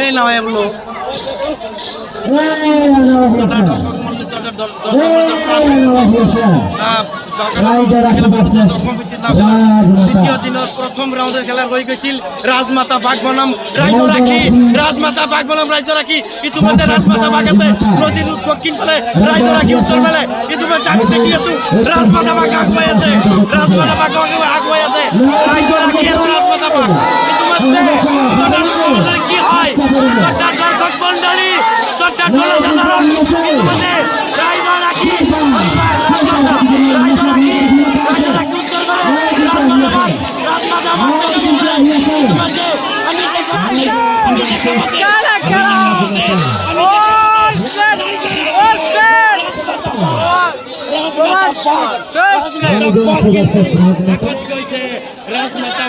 এই নাও এগুলো দ্বিতীয় দিনের প্রথম রাউন্ডের খেলা হয়ে গেছিল রাজমাতা বাঘ বনাম রাজ্য রাখি রাজমাতা বাঘ বনাম রাজ্য রাখি ইতিমধ্যে রাজমাতা বাঘ আছে নদীর দক্ষিণ ফেলে রাজ্য রাখি উত্তর ফেলে ইতিমধ্যে আমি দেখি আছো রাজমাতা বাঘ আগুয়াই আছে রাজমাতা বাঘ আগুয়াই আছে রাজ্য রাখি আর রাজমাতা বাঘ কি হয়? দর্শক মন্ডলী দর্শক জনসাধারণ ইতিমধ্যে রাজ্য রাখি। রাজমাতা রাখি রাজ্য রাখি উত্তর ফেলে রাজমাতা ইতিমধ্যে আমি! Oh, shit! রাজমাতা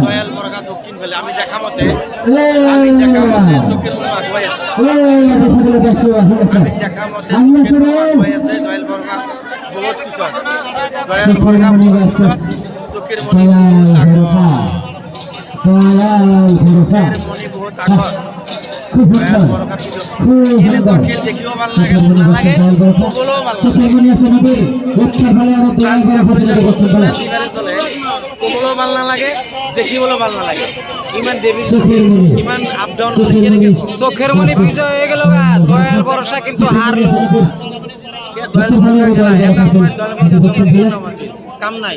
আমি দেখা মতে আমি দেখা মতে চোখের মনে আগুয়াই আছে আমি দেখা মতে চোখের মনে আগুয়াই আছে দয়াল বরগা বহুত কিছু দয়াল বরগা। চোখের মনে দেখিও ভালো কবলেও নালাগে দেখিবলৈও ভালো নালাগে ইমান আপ ডাউন চোখের মনে। বিজয় হয়ে গেল গা। দয়াল ভরসা কিন্তু হারলো। দয়াল কাম নাই।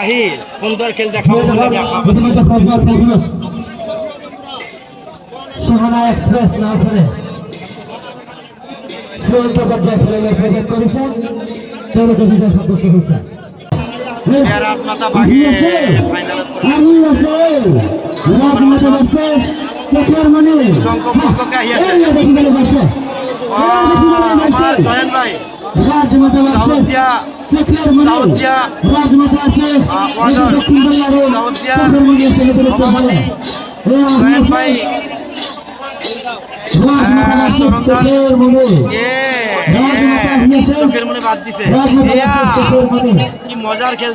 আহি সুন্দৰ খেল দেখাব বুলি আমি আশা কৰোঁ সহানা এক্সপ্রেস না করে চূড়ান্ত পর্যায়ে খেলে ক্রিকেট করেছে। তেওঁলোকে বিজয় সাব্যস্ত হৈছে ৰাজমাতা বাঘে ফাইনেলত আমি আছে রাজমাতা ভার্সেস চোখের মনে। শঙ্খ পক্ষকে আহি আমাৰ জয়ন ভাই। সভাপতি ভাই। রাজমাতা এয়া ভার্সেস চোখের মনে। কি মজার খেল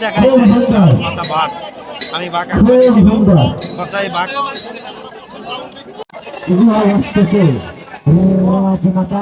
বাঘ আমি বাঘ রাজমাতা।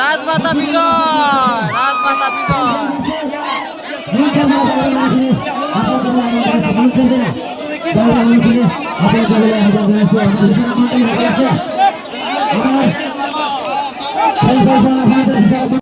রাজমাতা বিজয় রাজমাতা বিজয় আপনার